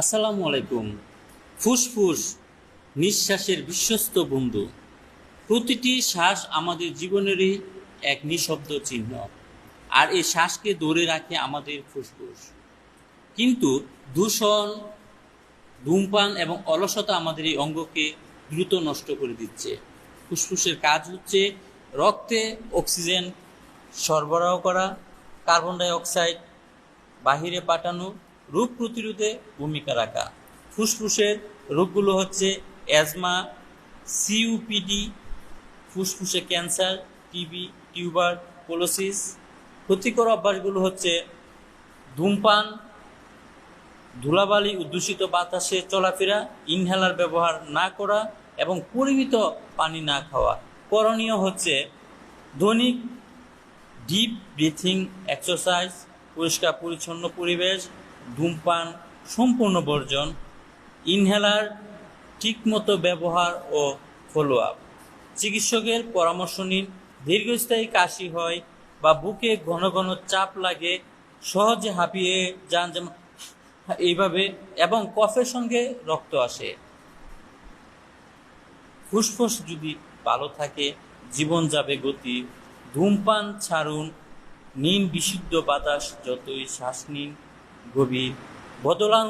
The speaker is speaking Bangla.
আসসালামু আলাইকুম। ফুসফুস নিঃশ্বাসের বিশ্বস্ত বন্ধু। প্রতিটি শ্বাস আমাদের জীবনেরই এক নিঃশব্দ চিহ্ন, আর এই শ্বাসকে ধরে রাখে আমাদের ফুসফুস। কিন্তু দূষণ, ধূমপান এবং অলসতা আমাদের এই অঙ্গকে দ্রুত নষ্ট করে দিচ্ছে। ফুসফুসের কাজ হচ্ছে রক্তে অক্সিজেন সরবরাহ করা, কার্বন ডাই অক্সাইড বাহিরে পাঠানো রোগ প্রতিরোধে ভূমিকা রাখা। ফুসফুসের রোগগুলো হচ্ছে অ্যাজমা, সিইউপিডি, ফুসফুসে ক্যান্সার, টিবি, টিউবার কোলোসিস ক্ষতিকর অভ্যাসগুলো হচ্ছে ধূমপান, ধুলাবালি, উদ্দূষিত বাতাসে চলাফেরা, ইনহেলার ব্যবহার না করা এবং পরিমিত পানি না খাওয়া। করণীয় হচ্ছে দৈনিক ডিপ ব্রিথিং এক্সারসাইজ, পরিষ্কার পরিচ্ছন্ন পরিবেশ ধূমপান, সম্পূর্ণ বর্জন, ইনহেলার, ঠিকমতো ব্যবহার ও ফলো আপ চিকিৎসকের পরামর্শ নিন, দীর্ঘস্থায়ী কাশি হয় বা বুকে ঘন ঘন চাপ লাগে, সহজে হাঁপিয়ে যান যেমন এইভাবে, এবং কফের সঙ্গে রক্ত আসে। ফুসফুস যদি ভালো থাকে, জীবন যাবে গতি। ধূমপান ছাড়ুন নিন বিশুদ্ধ বাতাস যতই শ্বাস নিন। গভীর বদলান